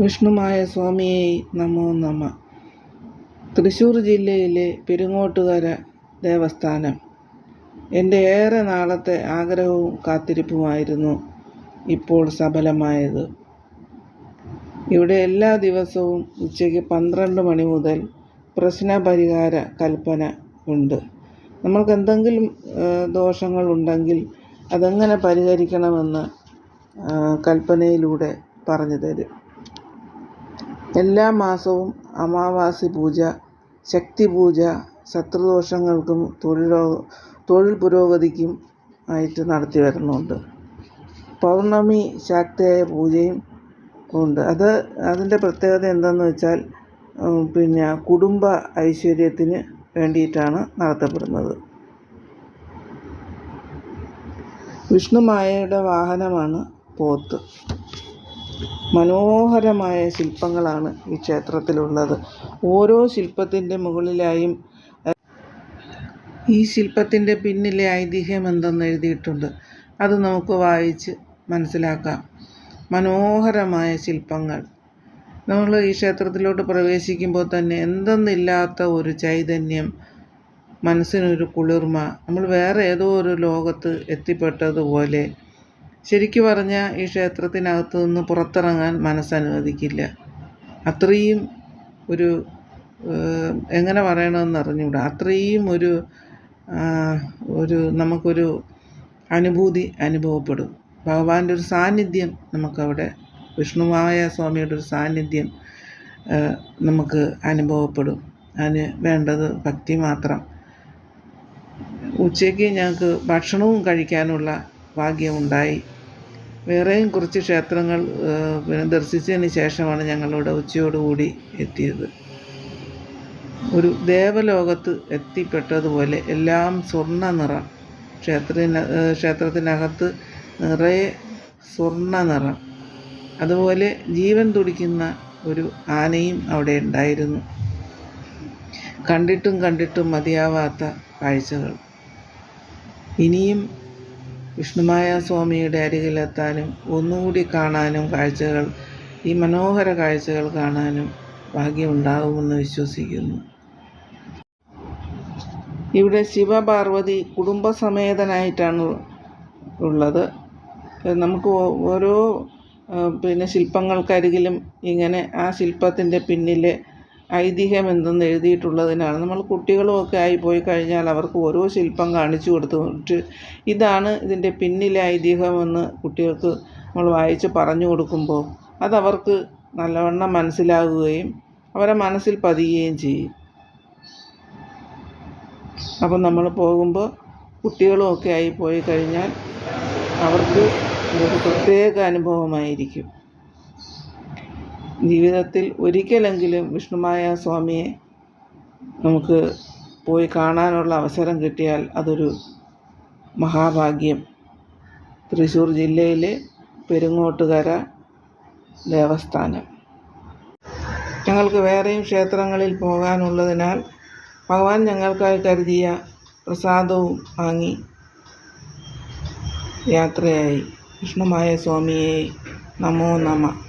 വിഷ്ണുമായ സ്വാമിയെ നമോ നമ. തൃശ്ശൂർ ജില്ലയിലെ പെരുങ്ങോട്ടുകര ദേവസ്ഥാനം. എന്റെ ഏറെ നാളത്തെ ആഗ്രഹവും കാത്തിരിപ്പുമായിരുന്നു ഇപ്പോൾ സഫലമായത് ഇവിടെ എല്ലാ ദിവസവും ഉച്ചയ്ക്ക് പന്ത്രണ്ട് മണി മുതൽ പ്രശ്നപരിഹാര കൽപ്പന ഉണ്ട്. നമ്മൾക്ക് എന്തെങ്കിലും ദോഷങ്ങളുണ്ടെങ്കിൽ അതെങ്ങനെ പരിഹരിക്കണമെന്ന് കൽപ്പനയിലൂടെ പറഞ്ഞു തരും. എല്ലാ മാസവും അമാവാസി പൂജ ശക്തി പൂജ ശത്രുദോഷങ്ങൾക്കും തൊഴിലോ തൊഴിൽ പുരോഗതിക്കും ആയിട്ട് നടത്തി വരുന്നുണ്ട്. പൗർണമി ശക്തിയായ പൂജയും ഉണ്ട്. അത് അതിന്റെ പ്രത്യേകത എന്തെന്ന് വെച്ചാൽ പിന്നെ കുടുംബ ഐശ്വര്യത്തിന് വേണ്ടിയിട്ടാണ് നടത്തപ്പെടുന്നത്. വിഷ്ണുമായയുടെ വാഹനമാണ് പോത്ത്. മനോഹരമായ ശില്പങ്ങളാണ് ഈ ക്ഷേത്രത്തിലുള്ളത്. ഓരോ ശില്പത്തിന്റെ മുകളിലായും ഈ ശില്പത്തിന്റെ പിന്നിലെ ഐതിഹ്യം എന്തെന്ന് എഴുതിയിട്ടുണ്ട്. അത് നമുക്ക് വായിച്ച് മനസ്സിലാക്കാം. മനോഹരമായ ശില്പങ്ങൾ. നമ്മൾ ഈ ക്ഷേത്രത്തിലോട്ട് പ്രവേശിക്കുമ്പോൾ തന്നെ എന്തെന്നില്ലാത്ത ഒരു ചൈതന്യം മനസ്സിനൊരു കുളിർമ. നമ്മൾ വേറെ ഏതോ ഒരു ലോകത്ത് എത്തിപ്പെട്ടതുപോലെ ശരിക്കു പറഞ്ഞാൽ ഈ ക്ഷേത്രത്തിനകത്ത് നിന്ന് പുറത്തിറങ്ങാൻ മനസ്സനുവദിക്കില്ല. അത്രയും ഒരു എങ്ങനെ പറയണമെന്ന് അറിഞ്ഞുകൂടാ? അത്രയും ഒരു ഒരു നമുക്കൊരു അനുഭൂതി അനുഭവപ്പെടും. ഭഗവാന്റെ ഒരു സാന്നിധ്യം നമുക്കവിടെ വിഷ്ണുവായ സ്വാമിയുടെ ഒരു സാന്നിധ്യം നമുക്ക് അനുഭവപ്പെടും. അതിന് വേണ്ടത് ഭക്തി മാത്രം. ഉച്ചയ്ക്ക് ഞങ്ങൾക്ക് ഭക്ഷണവും കഴിക്കാനുള്ള ഭാഗ്യമുണ്ടായി. വേറെയും കുറച്ച് ക്ഷേത്രങ്ങൾ പിന്നെ ദർശിച്ചതിന് ശേഷമാണ് ഞങ്ങളിവിടെ ഉച്ചയോടുകൂടി എത്തിയത്. ഒരു ദേവലോകത്ത് എത്തിപ്പെട്ടതുപോലെ എല്ലാം സ്വർണ നിറം ക്ഷേത്രത്തിന് ക്ഷേത്രത്തിനകത്ത് നിറയെ സ്വർണ നിറം. അതുപോലെ ജീവൻ തുടിക്കുന്ന ഒരു ആനയും അവിടെ ഉണ്ടായിരുന്നു. കണ്ടിട്ടും കണ്ടിട്ടും മതിയാവാത്ത കാഴ്ചകൾ. ഇനിയും വിഷ്ണുമായ സ്വാമിയുടെ അരികിലെത്താനും ഒന്നുകൂടി കാണാനും കാഴ്ചകൾ ഈ മനോഹര കാഴ്ചകൾ കാണാനും ഭാഗ്യമുണ്ടാകുമെന്ന് വിശ്വസിക്കുന്നു. ഇവിടെ ശിവപാർവതി കുടുംബസമേതനായിട്ടാണ് ഉള്ളത്. നമുക്ക് ഓരോ പിന്നെ ശില്പങ്ങൾക്കരികിലും ഇങ്ങനെ ആ ശില്പത്തിന്റെ പിന്നിലെ ഐതിഹ്യം എന്തെന്ന് എഴുതിയിട്ടുള്ളതിനാണ്. നമ്മൾ കുട്ടികളുമൊക്കെ ആയിപ്പോയി പോയി കഴിഞ്ഞാൽ അവർക്ക് ഓരോ ശില്പം കാണിച്ചു കൊടുത്തിട്ട് ഇതാണ് ഇതിന്റെ പിന്നിലെ ഐതിഹ്യമെന്ന് കുട്ടികൾക്ക് നമ്മൾ വായിച്ച് പറഞ്ഞു കൊടുക്കുമ്പോൾ അതവർക്ക് നല്ലവണ്ണം മനസ്സിലാകുകയും അവരെ മനസ്സിൽ പതിയുകയും ചെയ്യും. അപ്പം നമ്മൾ പോകുമ്പോൾ കുട്ടികളുമൊക്കെ ആയി പോയി കഴിഞ്ഞാൽ അവർക്ക് ഒരു പ്രത്യേക അനുഭവമായിരിക്കും. ജീവിതത്തിൽ ഒരിക്കലെങ്കിലും വിഷ്ണുമായ സ്വാമിയെ നമുക്ക് പോയി കാണാനുള്ള അവസരം കിട്ടിയാൽ അതൊരു മഹാഭാഗ്യം. തൃശ്ശൂർ ജില്ലയിലെ പെരുങ്ങോട്ടുകര ദേവസ്ഥാനം. ഞങ്ങൾക്ക് വേറെയും ക്ഷേത്രങ്ങളിൽ പോകാനുള്ളതിനാൽ ഭഗവാൻ ഞങ്ങൾക്കായി കരുതിയ പ്രസാദവും വാങ്ങി യാത്രയായി. വിഷ്ണുമായ സ്വാമിയെ നമോ നമ.